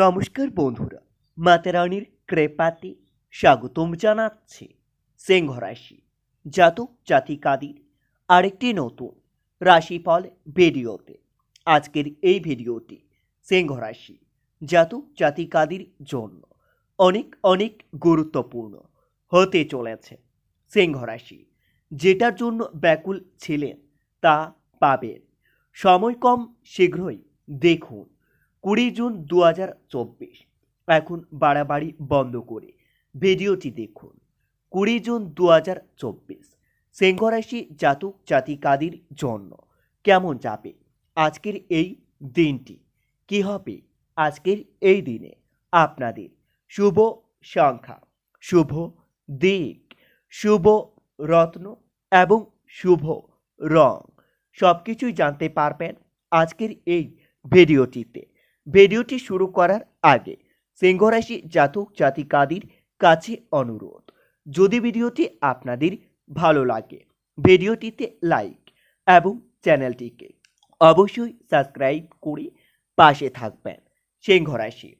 নমস্কার বন্ধুরা, মাতারানির কৃপাতে স্বাগতম জানাচ্ছে সিংহ রাশি জাতক জাতিকাদের আরেকটি নতুন রাশিফল ভিডিওতে। আজকের এই ভিডিওটি সিংহ রাশি জাতক জাতিকাদের জন্য অনেক অনেক গুরুত্বপূর্ণ হতে চলেছে সিংহ রাশি যেটার জন্য ব্যাকুল ছিলেন তা পাবেন। সময় কম, শীঘ্রই দেখুন। কুড়ি জুন দু হাজার চব্বিশ। এখন বাড়াবাড়ি বন্ধ করে। ভিডিওটি দেখুন। কুড়ি জুন দু হাজার চব্বিশ। সিংহরাশি জাতক জাতিকাদের জন্য কেমন যাবে? আজকের এই দিনটি কি হবে? আজকের এই দিনে আপনাদের শুভ সংখ্যা, শুভ দিক, শুভ রত্ন এবং শুভ রং। সব কিছুই জানতে পারবেন আজকের এই ভিডিওটিতে। ভিডিওটি শুরু করার আগে সিংহরাশি জাতক জাতিকাদের কাছে অনুরোধ, যদি ভিডিওটি আপনাদের ভালো লাগে, ভিডিওটিতে লাইক এবং চ্যানেলটিকে অবশ্যই সাবস্ক্রাইব করে পাশে থাকবেন। সিংহরাশি,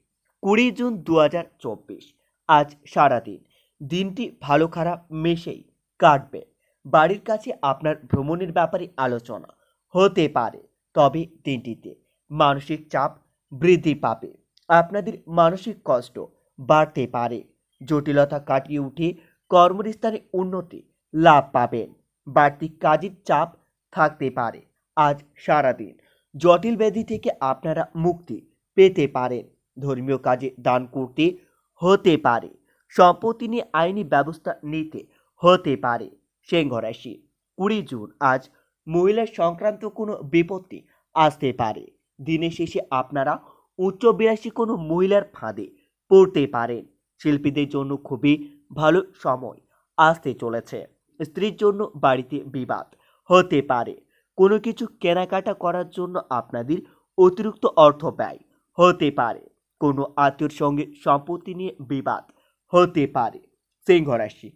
কুড়ি জুন দু হাজার চব্বিশ, আজ সারাদিন দিনটি ভালো খারাপ মেশেই কাটবে। বাড়ির কাছে আপনার ভ্রমণের ব্যাপারে আলোচনা হতে পারে, তবে দিনটিতে মানসিক চাপ বৃদ্ধি পাবে। আপনাদের মানসিক কষ্ট বাড়তে পারে। জটিলতা কাটিয়ে উঠে কর্মস্থানে উন্নতি লাভ পাবেন। বাড়তি কাজের চাপ থাকতে পারে। আজ সারাদিন জটিল ব্যাধি থেকে আপনারা মুক্তি পেতে পারেন। ধর্মীয় কাজে দান করতে হতে পারে। সম্পত্তি নিয়ে আইনি ব্যবস্থা নিতে হতে পারে। সিংহ রাশি কুড়ি জুন, আজ মহিলা সংক্রান্ত কোনো বিপত্তি আসতে পারে। দিনের শেষে আপনারা উচ্চ বিলাসী কোনো মহিলার ফাঁদে পড়তে পারেন। শিল্পীদের জন্য খুবই ভালো সময় আসতে চলেছে। স্ত্রীর জন্য বাড়িতে বিবাদ হতে পারে। কোনো কিছু কেনাকাটা করার জন্য আপনাদের অতিরিক্ত অর্থ ব্যয় হতে পারে। কোনো আত্মীয়র সঙ্গে সম্পত্তি নিয়ে বিবাদ হতে পারে। সিংহ রাশি,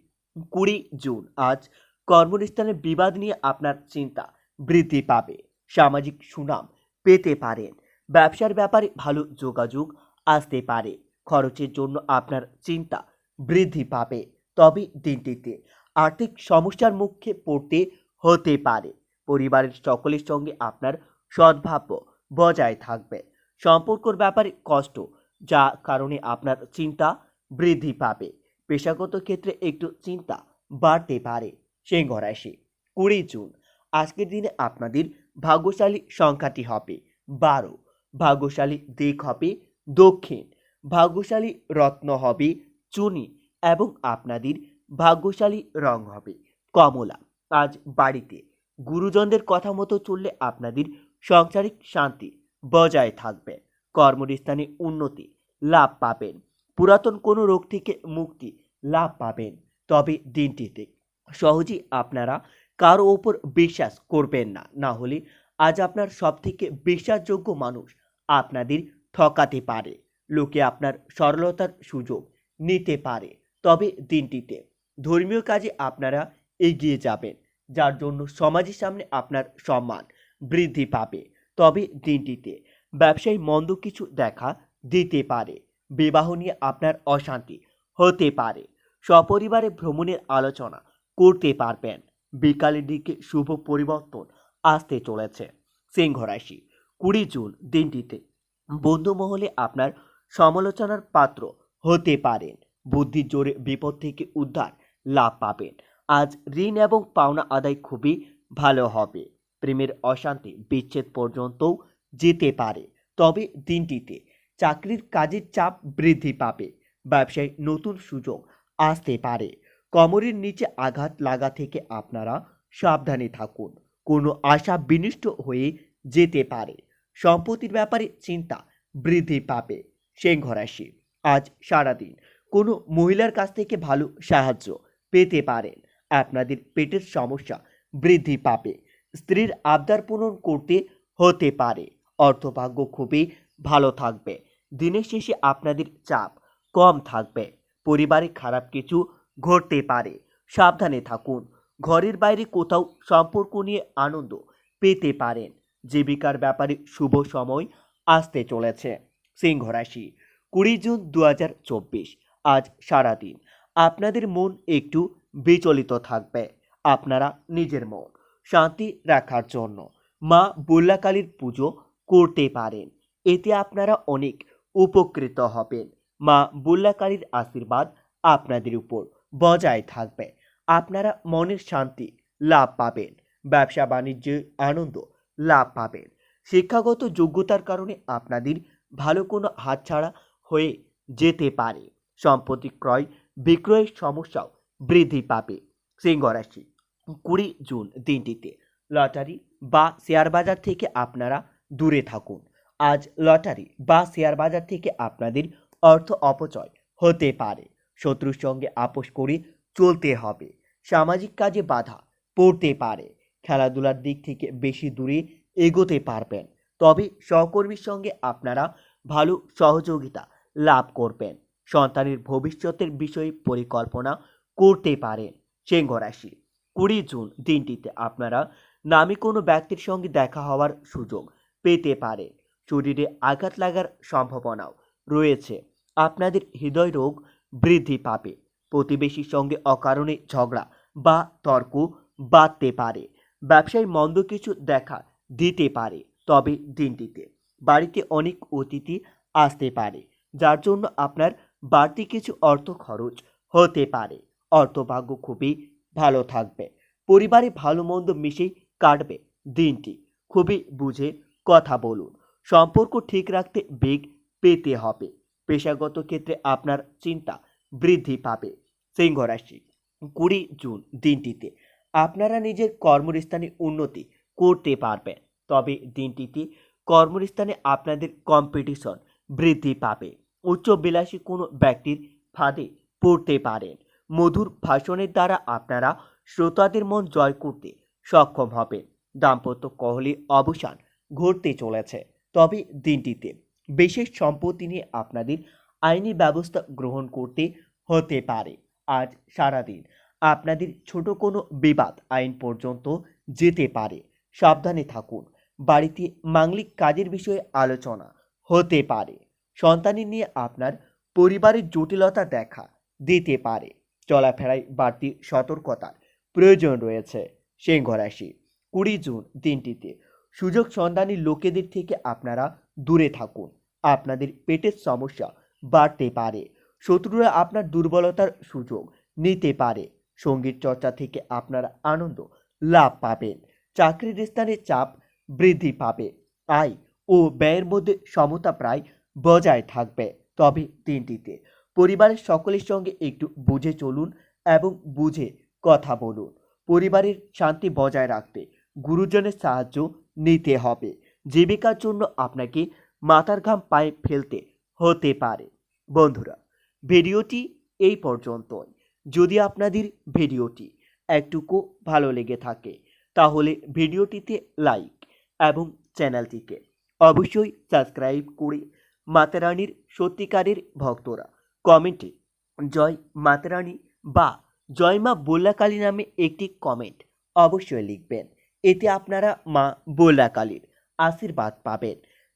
কুড়ি জুন। আজ কর্মস্থানে বিবাদ নিয়ে আপনার চিন্তা বৃদ্ধি পাবে। সামাজিক সুনাম পেতে পারেন ব্যবসার ব্যাপারে ভালো যোগাযোগ আসতে পারে। খরচের জন্য আপনার চিন্তা বৃদ্ধি পাবে। তবে দিনটিতে আর্থিক সমস্যার মুখে পড়তে হতে পারে। পরিবারের সকলের সঙ্গে আপনার সদ্ভাব্য বজায় থাকবে। সম্পর্কর ব্যাপারে কষ্ট, যা কারণে আপনার চিন্তা বৃদ্ধি পাবে। পেশাগত ক্ষেত্রে একটু চিন্তা বাড়তে পারে। সিংহ রাশি কুড়ি জুন। আজকের দিনে আপনাদের ভাগ্যশালী সংখ্যাটি হবে বারো, ভাগ্যশালী দিক হবে দক্ষিণ, ভাগ্যশালী রত্ন হবে চুনি এবং আপনাদের ভাগ্যশালী রং হবে কমলা। আজ বাড়িতে গুরুজনদের কথা মতো চললে আপনাদের সাংসারিক শান্তি বজায় থাকবে, কর্মস্থানে উন্নতি লাভ পাবেন, পুরাতন কোনো রোগ থেকে মুক্তি লাভ পাবেন। তবে দিনটিতে সহজেই আপনারা কারও ওপর বিশ্বাস করবেন না। না হলে আজ আপনার সব থেকে বিশ্বাসযোগ্য মানুষ আপনাদের ঠকাতে পারে। লোকে আপনার সরলতার সুযোগ নিতে পারে তবে দিনটিতে। ধর্মীয় কাজে আপনারা এগিয়ে যাবেন, যার জন্য সমাজের সামনে আপনার সম্মান বৃদ্ধি পাবে। তবে দিনটিতে ব্যবসায়ী মন্দ কিছু দেখা দিতে পারে, বিবাহ নিয়ে আপনার অশান্তি হতে পারে, সপরিবারে ভ্রমণের আলোচনা করতে পারবেন। বিকালের দিকে শুভ পরিবর্তন আসতে চলেছে। সিংহ রাশি, কুড়ি জুন দিনটিতে বন্ধু মহলে আপনার সমালোচনার পাত্র হতে পারেন। বুদ্ধির জোরে বিপদ থেকে উদ্ধার লাভ পাবেন। আজ ঋণ এবং পাওনা আদায় খুবই ভালো হবে। প্রেমের অশান্তি বিচ্ছেদ পর্যন্তও যেতে পারে। তবে দিনটিতে চাকরির কাজের চাপ বৃদ্ধি পাবে। ব্যবসায় নতুন সুযোগ আসতে পারে। কোমরের নিচে আঘাত লাগা থেকে আপনারা সাবধানে থাকুন। কোনো আশা বিনিষ্ট হয়ে যেতে পারে। সম্পত্তির ব্যাপারে চিন্তা বৃদ্ধি পাবে। সিংহ রাশি আজ সারাদিন কোনো মহিলার কাছ থেকে ভালো সাহায্য পেতে পারেন। আপনাদের পেটের সমস্যা বৃদ্ধি পাবে। স্ত্রীর আবদার পূরণ করতে হতে পারে। অর্থভাগ্য খুবই ভালো থাকবে। দিনের শেষে আপনাদের চাপ কম থাকবে। পরিবারে খারাপ কিছু ঘটতে পারে। সাবধানে থাকুন। ঘরের বাইরে কোথাও সম্পর্ক নিয়ে আনন্দ পেতে পারেন। জীবিকার ব্যাপারে শুভ সময় আসতে চলেছে। সিংহ রাশি, কুড়ি জুন দু হাজার চব্বিশ, আজ সারাদিন। আপনাদের মন একটু বিচলিত থাকবে। আপনারা নিজের মন শান্তি রাখার জন্য মা বুল্লাকালীর পুজো করতে পারেন। এতে আপনারা অনেক উপকৃত হবেন। মা বুল্লাকালীর আশীর্বাদ আপনাদের উপর বজায় থাকবে। আপনারা মনের শান্তি লাভ পাবেন, ব্যবসা বাণিজ্যে আনন্দ লাভ পাবেন। শিক্ষাগত যোগ্যতার কারণে আপনাদের ভালো কোনো হাতছাড়া হয়ে যেতে পারে। সম্পত্তি ক্রয়, বিক্রয়ের সমস্যাও বৃদ্ধি পাবে। সিংহ রাশি, কুড়ি জুন দিনটিতে লটারি বা শেয়ার বাজার থেকে আপনারা দূরে থাকুন। আজ লটারি বা শেয়ার বাজার থেকে আপনাদের অর্থ অপচয় হতে পারে। শত্রুর সঙ্গে আপোষ করে চলতে হবে। সামাজিক কাজে বাধা পড়তে পারে। খেলাধুলার দিক থেকে বেশি দূরে এগোতে পারবেন। তবে সহকর্মীর সঙ্গে আপনারা ভালো সহযোগিতা লাভ করবেন। সন্তানের ভবিষ্যতের বিষয়ে পরিকল্পনা করতে পারেন সিংহ রাশি কুড়ি জুন দিনটিতে আপনারা নামে কোনো ব্যক্তির সঙ্গে দেখা হওয়ার সুযোগ পেতে পারেন শরীরে আঘাত লাগার সম্ভাবনাও রয়েছে। আপনাদের হৃদয় রোগ বৃদ্ধি পাবে। প্রতিবেশীর সঙ্গে অকারণে ঝগড়া বা তর্ক বাড়তে পারে। ব্যবসায় মন্দ কিছু দেখা দিতে পারে তবে দিনটিতে। বাড়িতে অনেক অতিথি আসতে পারে, যার জন্য আপনার বাড়তি কিছু অর্থ খরচ হতে পারে। অর্থভাগ্য খুবই ভালো থাকবে। পরিবারে ভালো মন্দ মিশেই কাটবে দিনটি। খুবই বুঝে কথা বলুন। সম্পর্ক ঠিক রাখতে বেগ পেতে হবে। পেশাগত ক্ষেত্রে আপনার চিন্তা বৃদ্ধি পাবে। সিংহ রাশি, কুড়ি জুন দিনটিতে আপনারা নিজের কর্মস্থানে উন্নতি করতে পারবেন, তবে দিনটিতে কর্মস্থানে আপনাদের কম্পিটিশন বৃদ্ধি পাবে। উচ্চ বিলাসী কোনো ব্যক্তির ফাঁদে পড়তে পারেন। মধুর ভাষণের দ্বারা আপনারা শ্রোতাদের মন জয় করতে সক্ষম হবেন। দাম্পত্য কহলির অবসান ঘটতে চলেছে, তবে দিনটিতে বিশেষ সম্পত্তি নিয়ে আপনাদের আইনি ব্যবস্থা গ্রহণ করতে হতে পারে। আজ সারাদিন আপনাদের ছোট কোনো বিবাদ আইন পর্যন্ত যেতে পারে। সাবধানে থাকুন। বাড়িতে মাংলিক কাজের বিষয়ে আলোচনা হতে পারে। সন্তানের নিয়ে আপনার পরিবারের জটিলতা দেখা দিতে পারে। চলাফেরায় বাড়তি সতর্কতার প্রয়োজন রয়েছে। সিংহ রাশি, কুড়ি জুন দিনটিতে সুযোগ সন্ধানী লোকেদের থেকে আপনারা দূরে থাকুন। আপনাদের পেটের সমস্যা বাড়তে পারে। শত্রুরা আপনার দুর্বলতার সুযোগ নিতে পারে। সংগীত চর্চা থেকে আপনারা আনন্দ লাভ পাবেন। চাকরির স্থানে চাপ বৃদ্ধি পাবে। আয় ও ব্যয়ের মধ্যে সমতা প্রায় বজায় থাকবে। তবে দিনটিতে পরিবারের সকলের সঙ্গে একটু বুঝে চলুন এবং বুঝে কথা বলুন। পরিবারের শান্তি বজায় রাখতে গুরুজনের সাহায্য নিতে হবে। জীবিকার জন্য আপনাকে মাথার ঘাম পায়ে ফেলতে হতে পারে। বন্ধুরা, ভিডিওটি এই পর্যন্তই। যদি আপনাদের ভিডিওটি একটুকু ভালো লেগে থাকে, তাহলে ভিডিওটিতে লাইক এবং চ্যানেলটিকে অবশ্যই সাবস্ক্রাইব করে মাতারানির সত্যিকারের ভক্তরা কমেন্টে জয় মাতারানী বা জয় মা বল্লাকালী নামে একটি কমেন্ট অবশ্যই লিখবেন। এতে আপনারা মা বল্লাকালীর আশীর্বাদ পাবেন।